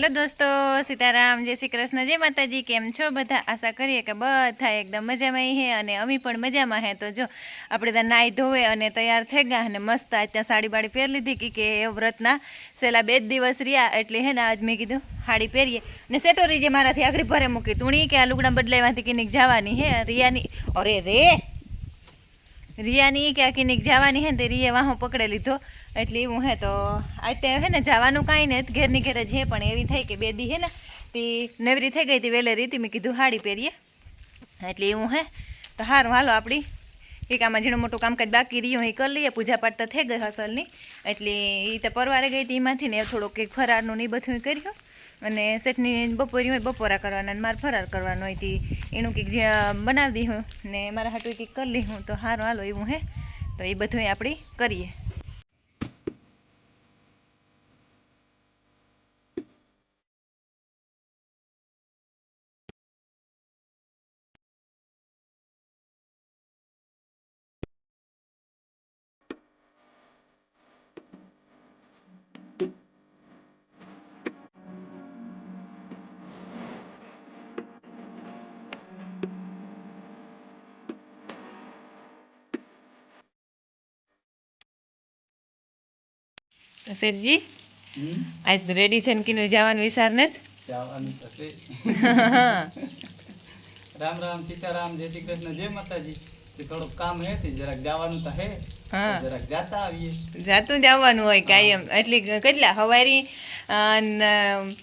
Hello દોસ્તો, સીતારામ, જય શ્રી કૃષ્ણ, જય માતાજી, કેમ છો? બધા આશા કરીએ કે બધા એકદમ મજામાં હે અને અમે પણ મજામાં હે. તો જો, આપણે ત્યાં નાહી ધોવે અને તૈયાર થઈ ગયા અને મસ્ત આજ ત્યાં સાડી બાડી પહેરી લીધી કે કે એ વ્રતના છેલ્લા બે જ દિવસ રહ્યા એટલે હે ને આજ મેં કીધું સાડી પહેરીએ. ને સેટોરી જે મારાથી આગળ ભરે મૂકી તુણી કે આ લુગડા બદલાવાથી કિનિક જવાની હે? રિયાની, અરે રે રિયાની કે આ કિનિક જવાની હે ને તે રિયે વાહો પકડે લીધો. એટલે એવું હે તો આજે હે ને જવાનું કાંઈ નહીં ઘેરની ઘેર જ પણ એવી થઈ કે બે દી હે ને, તે નવરી થઈ ગઈ હતી વહેલે રીતી, મેં કીધું હાડી પહેરીએ. એટલે એવું હે. તો સારું હાલો આપણી એક આમાં ઝીણું મોટું કામકાજ બાકી રહ્યું એ કરી લઈએ. પૂજાપાઠ તો થઈ ગઈ હસલની. એટલે એ તો પરવારે ગઈ હતી એમાંથી ને થોડુંક કંઈક ફરારનું ને બધું કર્યું. અને શેઠની બપોરી હોય, બપોરા કરવાના અને મારે ફરાર કરવાનો હોય તે. એનું કંઈક જે બનાવી હું ને મારા હાટું કંઈક કરી લઈ હું. તો સારું હાલો, એવું હે. તો એ બધું આપણે કરીએ. શેઠજી? આજ રેડી થઈને કીને જવાનું વિચાર ને જવાનું રામ રામ સીતારામ જય શ્રી કૃષ્ણ જય માતાજી. થોડુંક કામ હે જરાક જવાનું તો હે. જરાક જાતા આવીએ. જાતું જવાનું હોય કાયમ. એટલી કેટલા? હવારી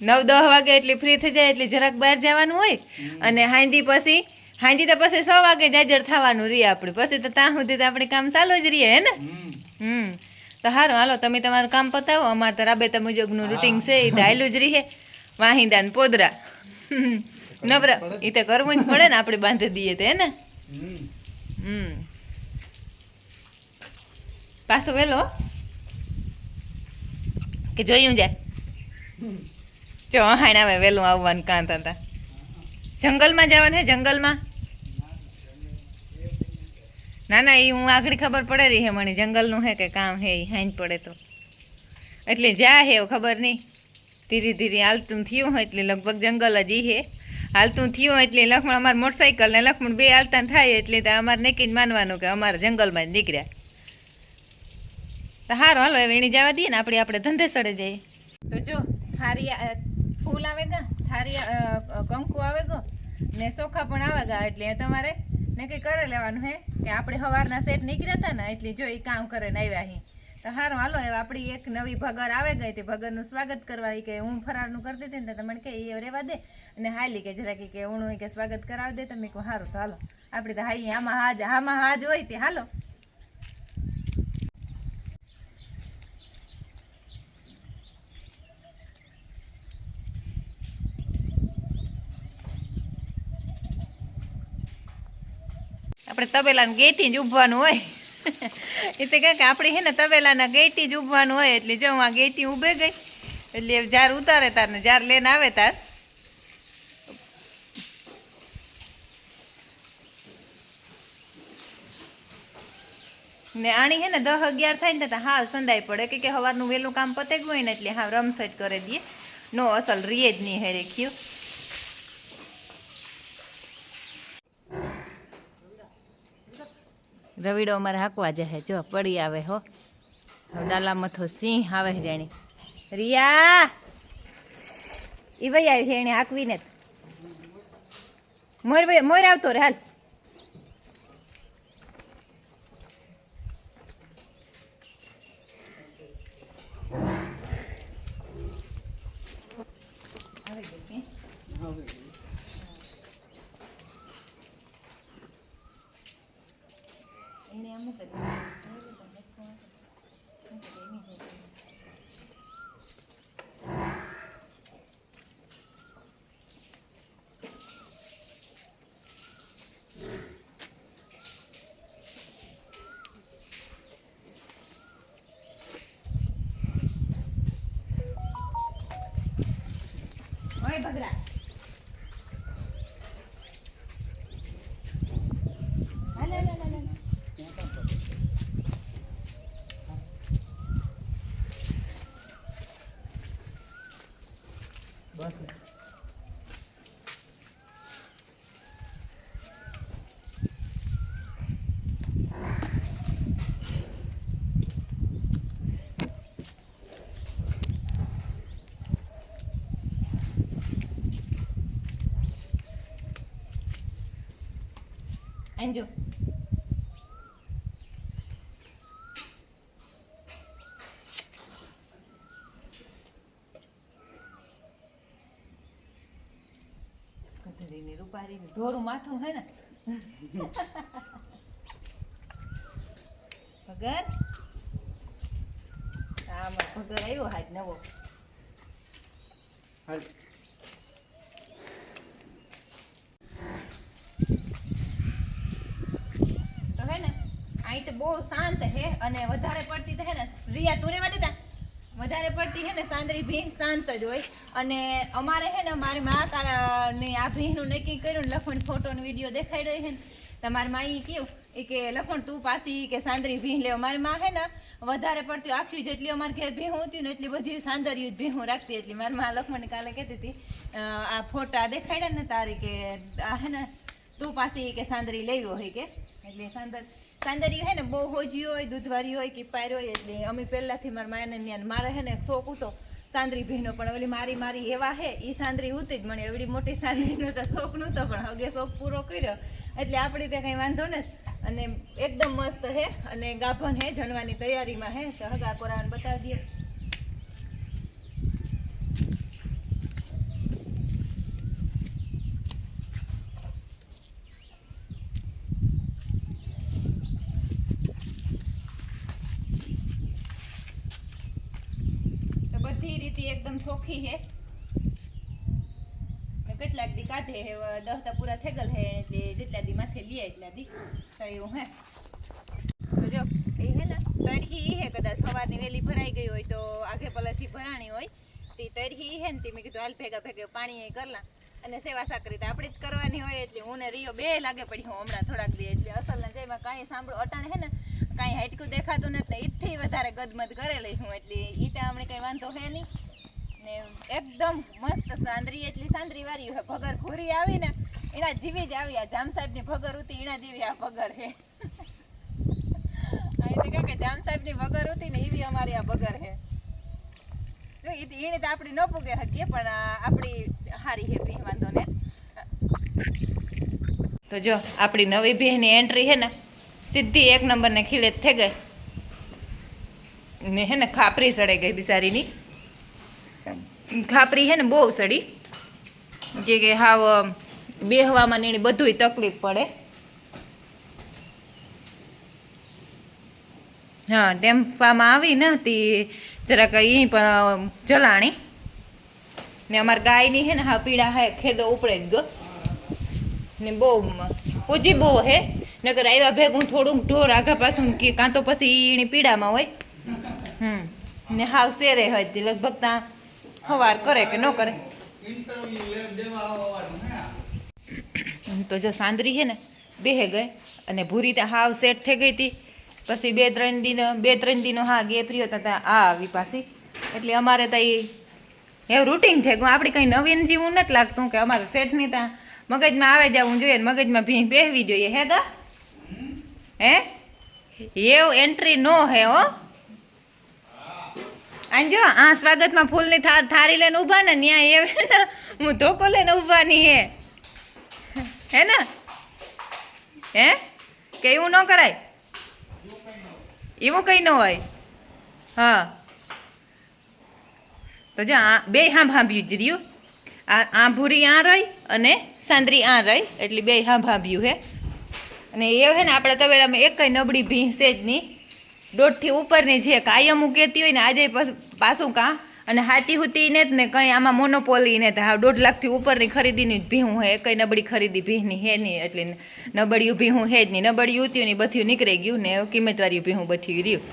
નવ દસ વાગે એટલી ફ્રી થઈ જાય એટલે જરાક બહાર જવાનું હોય. અને હાંજી પછી હાંજી તો પછી સો વાગે જાજર થવાનું રહીએ આપણે. પછી તો ત્યાં સુધી તો આપણે કામ ચાલુ જ રહીએ હે ને? હમ. તો સારું હાલો, તમે તમારું કામ પતાવો. અમારે તો રાબેતા મુજબનું રૂટિંગ છે એ ધાયલું જ રહે. ને પોદરા. નવરા એ તો કરવું જ પડે ને આપણે બાંધી દઈએ તો, હે ને? હમ. પાછો વેલો કે જોયું જાય? જો આવે વહેલું આવવાનું કાંતા હતા જંગલમાં જવાનું હે, જંગલમાં? ના ના એ હું આગળ ખબર પડે રહી હે મને. જંગલનું હે કે કામ હે એ હાંજ પડે તો. એટલે જા હે ખબર નહીં. ધીરે ધીરે હાલતું થયું હોય એટલે લગભગ જંગલ જ હે. હાલતું થયું એટલે લખમણ અમારે મોટરસાઇકલ ને લખમણ બે હાલતા થાય એટલે તો અમારે નક્કી જ માનવાનું કે અમારે જંગલમાં જ નીકળ્યા. તો સારું હાલો, હવે એની જવા દઈએ ને, આપણે આપણે ધંધે સડે જઈએ. તો જો થારી ફૂલ આવે ગા થારી કંકુ આવે ગો ને સોખા પણ આવે ગા એટલે તમારે નક્કી કરી લેવાનું હે? કે આપણે સવારના સેટ નીકળ્યા હતા ને, એટલે જો એ કામ કરે ને આવ્યા અહીં તો હારું, હાલો, હવે આપણી એક નવી ભગર આવે ગઈ, તે ભગરનું સ્વાગત કરવા કે હું ફરારનું કરતી હતી ને, તો મને કે એ રહેવા દે. અને હાલી કે જરા કે હું કે સ્વાગત કરાવી દે તમે કહું સારું તો હાલો. આપણે તો હાઈ આમાં હાજ આમાં હાજ હોય તે, હાલો. આપણે તબેલાના ગેટી જ ઊભવાનું હોય. એ તો કહે કે આપણે છે ને તબેલાના ગેટી જ ઊભવાનું હોય, એટલે જો હું આ ગેટી ઊભે ગઈ, એટલે જાર ઉતારે તાર ને જાર લઈને આવે તાર. ને આણી હે ને દહ અગિયાર થાય ને તો હાવ સંદાય પડે, કે સવારનું વહેલું કામ પતે ગયું હોય ને એટલે હાવ રમસટ કરી દઈએ નો અસલ રીએ જ નહીં હેરે ખ્યું રવિડો અમારે હાંકવા જશે. જો, પડી આવે હો. દાલા ડાલામાં થો સિંહ આવે જાણી. રિયા! ઈ ભાઈ આવી છે એને હાંકવીને. મોર ભાઈ મોર આવતો રે, હાલ. એને como tenemos અંજુ કથળીની રૂપારીની ધોરું માથું હે ને. ભગર આમાં ભગર આવ્યો હાજ નવો. હાલ તો હે ને તો બહુ શાંત હે અને વધારે પડતી તો હે ને, રિયા તું રેવા દેતા વધારે પડતી હે ને સાંદરી ભીંગ શાંત જ હોય. અને અમારે હે ને, મારી મા ને આ ભીંગનું નક્કી કર્યું ને, લખણ ફોટો વીડિયો દેખાડ્યો રહી હે ને તમારી મા ઈ કેવું એ કે, લખણ, તું પાછી કે સાંદરી ભીંગ લેવો મારી માં હે ને, વધારે પડતી આખી જેટલી અમારે ઘેર ભીહું હતી ને, એટલી બધી સાંદરીયું જ ભીહું રાખતી એટલી. મારી માં લખમણ કાલે કહેતી હતી આ ફોટા દેખાડ્યા ને તારી કે હે ને, તું પાછી કે સાંદરી લેવી હોય કે? એટલે સાંદર સાંદરી હે ને, બહુ હોજી હોય દૂધવારી હોય કે પાર હોય, એટલે અમે પહેલાંથી મારા માયાને ન્યા મારે હે ને શોખ હતો, સાંદરી ભીનો પણ ઓલી મારી મારી એવા હે એ સાંદરી ઉતી જ મને, એવડી મોટી સાંદરીનો તો શોખ નહોતો, પણ હવે શોખ પૂરો કર્યો. એટલે આપણે ત્યાં કંઈ વાંધો ને અને એકદમ મસ્ત હે, અને ગાભણ હે, જણવાની તૈયારીમાં હે, તો હગા કોરાને બતાવી દઈએ તો બધી રીતે એકદમ ચોખ્ખી હે. કેટલાક દી કાઢે હે દસ તા પૂરા થઈ ગયેલ હે, એટલે જેટલા દી માથે લીએ એટલા દી. તો હે. તો જો, એ હે ને તરહી હે કદાચ સવારની વેલી ભરાઈ ગઈ હોય તો આગે પલેથી ભરાણી હોય. તે તરહી હે ને, તે મેં કીધું હાલ ભેગા ભેગા પાણી એ કરલા અને સેવા સાકરી તો આપણે જ કરવાની હોય, એટલે હું ને રિયો બે લાગે પડી હું હમણાં થોડાક દી, એટલે અસલ ને જેમાં કાંઈ સાંભળો, અટાણે હે ને કાંઈ હાઈટકું દેખાતું નથી ઈથી વધારે ગદમદ કરેલી હું, એટલે ઈ તો હમણાં કંઈ વાંધો હે નહીં. ને એકદમ મસ્ત સાંદરી, એટલી સાંદરી વાળી હોય, ભગર ઘૂરી આવી ને એના જીવી જ આવી. આ જામ સાહેબની ભગર હતી એના જેવી આ ભગર હે. કે જામ સાહેબની ભગર હતી ને એવી અમારી આ ભગર હે. ઈ તો- આપણી ન પૂગે હકીએ, પણ આપણી હારી હે, ભી વાંધો ને. તો જો, આપણી નવી બહેની એન્ટ્રી હે ને સીધી એક નંબર ને ખીલે થઈ ગઈ. ને હે ને ખાપરી સડી ગઈ બિચારીની. ખાપરી હે ને બહુ સડી. કે કે હાવ બેહવામાં એની બધુંય તકલીફ પડે. હા ટેમ્પામાં આવી ને હતી જરાક અહીં પણ જલાણી. ને અમારી ગાયની હે ને હા પીડા હે, ખેદો ઉપડે જ ગયો. ને બહુ પૂજી બહુ હે. નકર આવ્યા ભેગું થોડુંક ઢોર આગા પાછું કે કાં તો પછી એની પીડામાં હોય. હમ. ને હાવ શેરે હોય તે લગભગ ત્યાં હવાર કરે કે ન કરે. તો જો સાંદરી છે ને, બેહે ગઈ. અને ભૂરી ત્યાં હાવ સેટ થઈ ગઈ હતી પછી બે ત્રણ દિન, બે ત્રણ દિનો હા ગેપ રહ્યો તો ત્યાં આ આવી પાછી. એટલે અમારે ત્યાં એવું રૂટીન થઈ આપણે કંઈ નવીન જેવું નથી લાગતું કે અમારે સેટની ત્યાં મગજમાં આવે જવું જોઈએ મગજમાં ભી બેહવી જોઈએ. હે ગા? હે? એવું એન્ટ્રી નો હે હો. આંજો આ સ્વાગતમાં ફૂલની થા થારી લઈને ઊભા ને, ન્યા એ હું ધોકો લઈને ઊભાની હે. હે ને? હે? કે એવું ન કરાય? એવું કંઈ ન હોય. હા. તો જો, આ બે હાંભ હાંભ્યું જ રહ્યું. આ આ ભૂરી આ રહી અને સાંદરી આ રહી, એટલે બે હાંભ હાંભ્યું હે. અને એ હે ને આપણા તવેલામાં એક કઈ નબળી ભીંસે જ નહીં દોઢથી ઉપરની જે કાયમ ઉકેતી હોય ને આજે પાછું- કાં? અને હાથી હુતી ને જ ને કંઈ આમાં મોનોપોલી ને હા દોઢ લાખથી ઉપરની ખરીદીની જ ભીહું હે કઈ નબળી ખરીદી ભીહની હે નહીં એટલે નબળિયું ભીહું હે જ નહીં નબળિયું ઉત્યું ને બધું નીકળી ગયું ને કિંમતવાળું ભીહું બધું રહ્યું.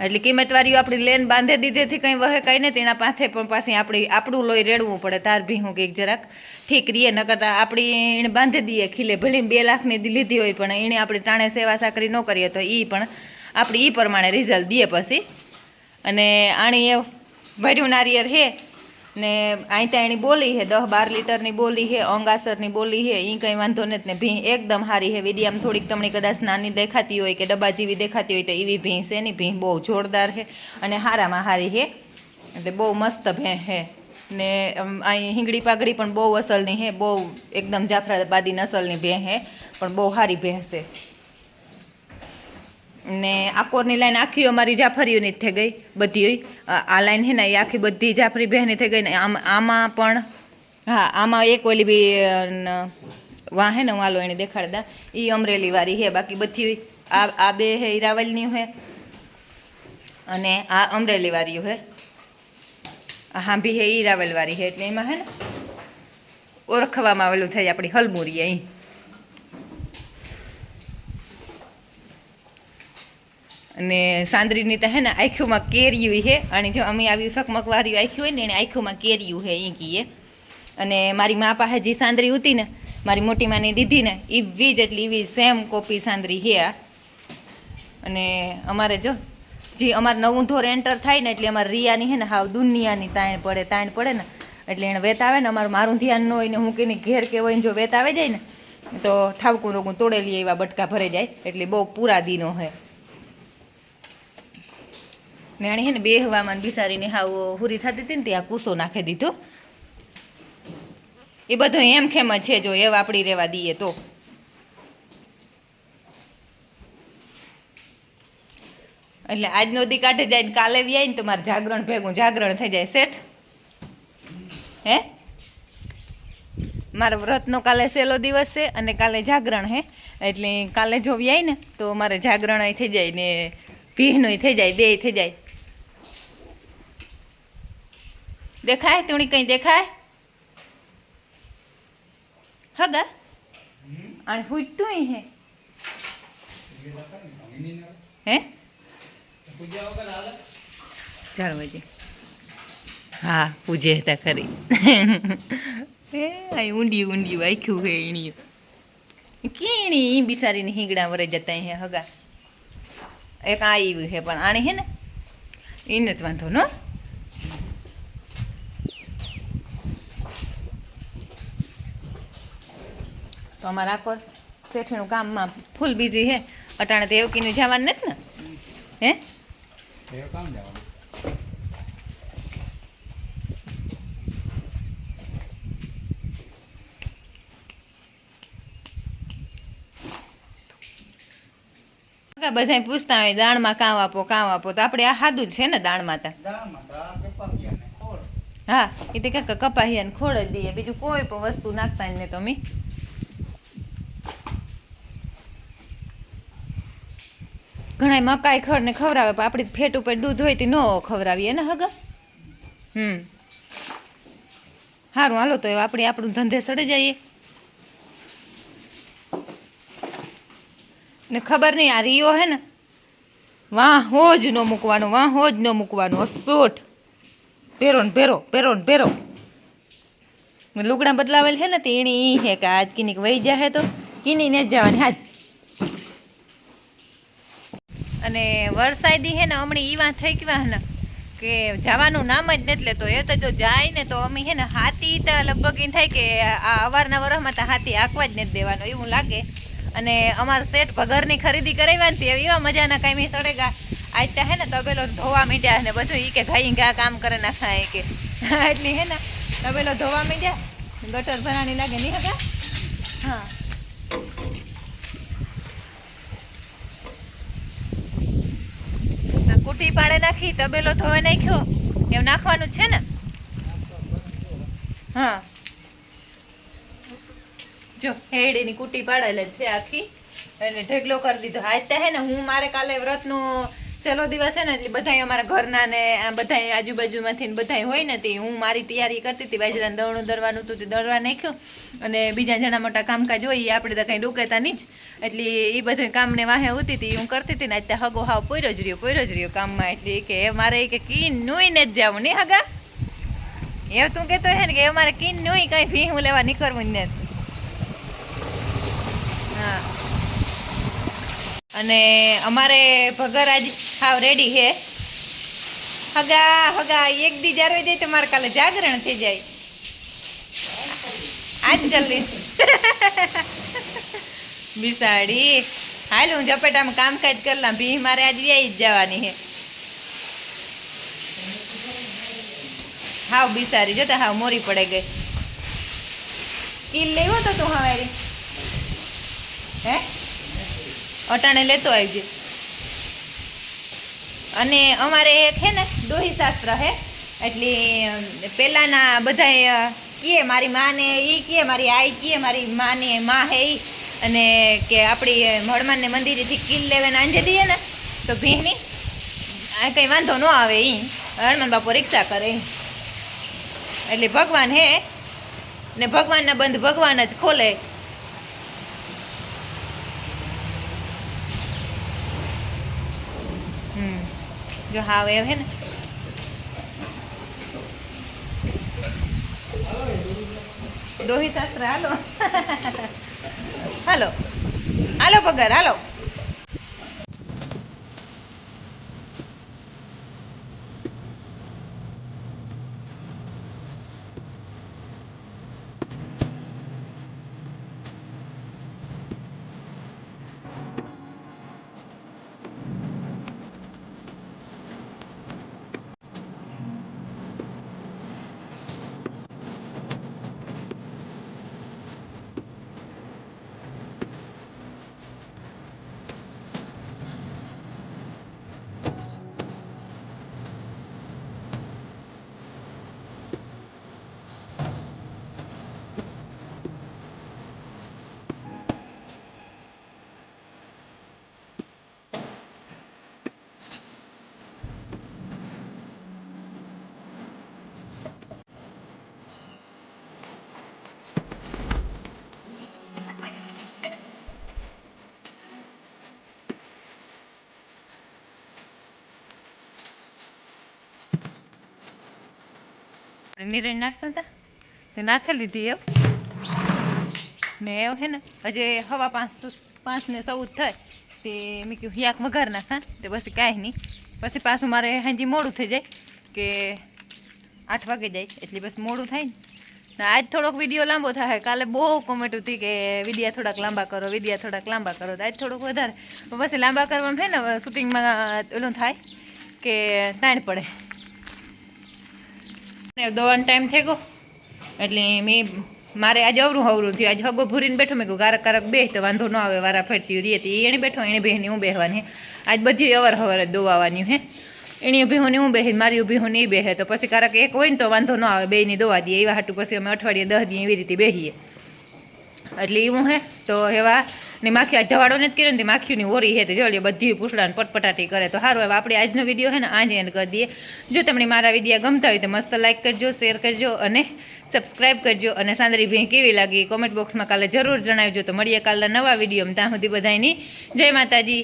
એટલે કિંમતવાળીઓ આપણી લેન બાંધી દીધેથી કંઈ વહે, કંઈ નહીં તેના પાસે પણ પાછી આપણી, આપણું લોહી રેડવું પડે. તાર ભી હું કંઈક જરાક ઠીક રીએ ન કરતા આપણી એણે બાંધી દઈએ. ખીલે ભલે બે લાખની લીધી હોય, પણ એણે આપણે ટાણે સેવા સાકરી ન કરીએ તો એ પણ આપણે એ પ્રમાણે રિઝલ્ટ દઈએ પછી. અને આણી એ ભર્યું નારિયેર હે ને અહીં ત્યાં એની બોલી છે દસ બાર લીટરની બોલી છે અંગાસરની બોલી છે એ કંઈ વાંધો નથી ને ભીં એકદમ સારી છે વિડીયામ થોડીક તમને કદાચ નાની દેખાતી હોય કે ડબ્બા જેવી દેખાતી હોય તો એવી ભીં છે એની ભીં બહુ જોરદાર છે અને હારામાં હારી છે એટલે બહુ મસ્ત ભેં છે ને અહીં હિંગડી પાઘડી પણ બહુ અસલની છે બહુ એકદમ જાફરાબાદી નસલની ભેં છે પણ બહુ સારી ભેં છે ને આકોરની લાઈન આખી અમારી જાફરીઓની જ થઈ ગઈ, બધી આ આ લાઈન છે ને, એ આખી બધી જાફરી બહેની થઈ ગઈ ને આમ, આમાં પણ, હા, આમાં એક ઓલી બી વાં હે ને વાલો એને દેખાડતા એ અમરેલીવાળી હે, બાકી બધી આ આ બે હે, ઈરાવલની હે. અને આ અમરેલીવાળી હે હા. આ હાંભી હે ઈરાવલવાળી હે, એટલે એમાં હે ને ઓળખવામાં આવેલું થાય આપણી હલમુરી અહીં. અને સાંદરીની તો હે ને આંખોમાં કેર્યું હે અને જો અમે આવ્યું શકમક વાળ્યું આંખ્યું હોય ને, એને આંખોમાં કેર્યું હે એ કીએ. અને મારી મા પાસે જે સાંદરી હતી ને, મારી મોટી માની દીધી ને એવી જ એટલી એવી સેમ કોપી સાંદરી હે આ. અને અમારે જો, જે અમારે નવું ઢોર એન્ટર થાય ને, એટલે અમારે રિયાની છે ને, હાવ દુનિયાની તાણ પડે તાણ પડે ને. એટલે એને વેત આવે ને, અમારું મારું ધ્યાન ન હોય ને, હું કેની ઘેર કે હોય ને, જો વેત આવે જાય ને, તો ઠાવકું રોગું તોડેલી એવા બટકા ભરે જાય. એટલે બહુ પૂરા દીનો હોય ને આણે હે બે હવામાન બિસારીને હાવ હુરી થતી હતી ને ત્યાં કૂસો નાખી દીધો. એ બધો એમ ખેમ જ છે જો એ વાપડી રહેવા દઈએ તો. એટલે આજનો દી કાઢે જાય ને કાલે વ્યાય ને તો મારે જાગરણ ભેગું જાગરણ થઈ જાય શેઠ. હે? મારા વ્રતનો કાલે સહેલો દિવસ છે અને કાલે જાગરણ હે. એટલે કાલે જો વ્યાય ને તો મારે જાગરણ થઈ જાય ને ભીહનું થઈ જાય બે થઈ જાય. દેખાય? તુણી કઈ દેખાય? હગા? અને હુજતું હે. હે? ચાલો બજે. હા પૂજે હતા ખરી. એ અહીં ઊંડી ઊંડી વાખ્યું હે એણી કીણી બિસારીને હિંગડા વરે જતા હે હગા. એક આવ્યું હે પણ આણી હે ને? એને જ વાંધો નો તો અમારે આખો શેઠીનું કામમાં ફૂલ બીજી હે. અટાણે તો એવકીનું જવાનું નથી ને? હે? બધા પૂછતા હોય દાણમાં કામ આપો કામ આપો. તો આપણે આ હાદુ જ છે ને દાણમાં તો. હા એ તો કાંઈક કપાહિયા ખોળ જ દઈએ. બીજું કોઈ પણ વસ્તુ નાખતા ને તો મી. ઘણા મકાઈ ખર ને ખવડાવે, પણ આપણી ફેટ ઉપર દૂધ હોય તે ન ખવડાવીએ ને હગા? હમ. સારું હાલો તો આપણે આપણું ધંધે સડી જઈએ. ને ખબર નહીં આ રિયો હે ને? વાહ, હોજ ન મૂકવાનું, વાહ, હોજ ન મૂકવાનું અસોઠ પહેરો ને પહેરો પહેરો ને પહેરો. લુગડા બદલાવેલ છે ને તે એની હે કે આજ કિનિક વહી જાય તો. કિની ને જ જવાની, હાજ. અને વરસાદી હે ને, હમણાં ઈવા થઈ ગયા ને, કે જવાનું નામ જ નથી લેતો. એ તો જો જાય ને, તો અમે હે ને, હાથી તો લગભગ એમ થાય કે આ અવારના વરસમાં તો હાથી આંકવા જ નથી દેવાનો, એવું લાગે. અને અમારા શેઠ ભગરની ખરીદી કરાવ્યા ને એવા મજાના કાંઈ સડેગા આજ ત્યાં હે ને, તબેલો ધોવા મીડ્યા ને બધું એ કે ઘાઈ ઘા કામ કરે નાખાય કે. એટલે હે ને, તબેલો ધોવા મીડ્યા, ગટર ભરાણી લાગે, નહીં હતા હા. તો નાખી, તબેલો ધોવે નાખ્યો. એમ નાખવાનું છે ને? હા. જો, હેડીની કુટી પાડેલ છે આખી. એટલે ઢગલો કરી દીધો. આજ હે ને, હું મારે કાલે વ્રતનો છેલ્લો દિવસ છે ને, એટલે બધાય અમારા ઘરના ને, આ બધાય આજુબાજુમાંથી ને બધાય હોય ને તે, હું મારી તૈયારી કરતી હતી બાજરાને દળણું દળવાનું હતું તે દળવા નાખ્યું. અને બીજા જણા મોટા કામકાજ હોય એ આપણે તો કંઈ ડૂકેતા નહીં જ. એટલે એ બધા કામને વાહે ઉતી હતી હું કરતી હતી ને અત્યારે હગો હાવ પોયરો જ રહ્યો, પોયરો જ રહ્યો કામમાં. એટલે કે મારે કે કીન નુઈ ને જ જવું, નહીં હગા? એ તું કહેતો હે ને કે અમારે કીન નુઈ કાંઈ ભી હું લેવા નીકળવું જ નથી. હા. અને અમારે ભગર આજ હાવ રેડી હે હગા હગા, એક દી જ્યારે જાય તો મારે કાલે જાગરણ થઈ જાય. આજ જલ્દી. બિસાડી હાલ હું ઝપેટામાં કામકાજ કરલા ભી મારે આજ વ્યાઈ જ જવાની હે હાવ બિસારી, જતા હાવ મોરી પડે ગઈ. કિલ લેવો તો તું હવે હે? અટાણે લેતો આવજે અને અમારે એક હે ને દોહી શાસ્ત્ર હે, એટલે પહેલાંના બધાય કીએ મારી માને એ કીએ મારી આઈ, કીએ મારી માને મા હે એ અને કે આપણી મળમાનને મંદિરેથી કિલ લેવાને આંજે દઈએ ને, તો ભીની, આ કંઈ વાંધો ન આવે એ હનુમાન બાપુ રિક્ષા કરે એટલે ભગવાન હે, ને ભગવાનના બંધ ભગવાન જ ખોલે. જો હાવ એવ હે ને. દોહી શાસ્ત્ર હાલો. હાલો. હાલો પગાર હાલો. નિરણ નાખતા તે નાખી લીધી એમ. ને એવું હે ને, હજે હવા પાંચ પાંચ ને ચૌદ થાય. તે મેં કહ્યું હિયાક વઘાર નાખા તે પછી કાંઈ નહીં. પછી પાછું મારે હાજી મોડું થઈ જાય, કે આઠ વાગે જાય. એટલે બસ મોડું થાય ને. આજ થોડોક વીડિયો લાંબો થાય. કાલે બહુ કોમેન્ટ હતી કે વિડિયા થોડાક લાંબા કરો વિડિયા થોડાક લાંબા કરો. આજ થોડુંક વધારે. પછી લાંબા કરવામાં છે ને શૂટિંગમાં ઓલું થાય કે તાણ પડે. ને દવાનો ટાઈમ થઈ ગયો. એટલે મેં મારે આજે અવરું અવરું થયું. આજે હગો ભૂરીને બેઠો. મેં કહ્યું કારક કારક બે તો વાંધો ન આવે, વારા ફરતી રીએ એણે બેઠો, એણે બહેની હું બેહવાની આજ બધી અવર હવર જ દોવાની હે. એની ઊભી હું હું બેહી મારી ઊભી હું નહીં બેહે. તો પછી કારક એક હોય ને તો વાંધો ન આવે બેની દોવા દઈએ. એવા હાટું પછી અમે અઠવાડિયે, દહ દઈએ એવી રીતે બેહીએ. એટલે એવું હે. તો એવા ને માખી આ ધવાડો ને જ કર્યો ને તે માખીઓની ઓરી હેતી જોઈએ બધી પૂછડાને પટપટાટી કરે. તો સારું હવે આપણે આજનો વીડિયો હે ને, આજે એન્ડ કરી દઈએ. જો તમને મારા વીડિયો ગમતા હોય તો મસ્ત લાઇક કરજો શેર કરજો અને સબસ્ક્રાઇબ કરજો. અને સાંદરી ભેં કેવી લાગી કોમેન્ટ બોક્સમાં કાલે જરૂર જણાવજો. તો મળીએ કાલના નવા વિડીયોમાં. ત્યાં સુધી બધાની જય માતાજી.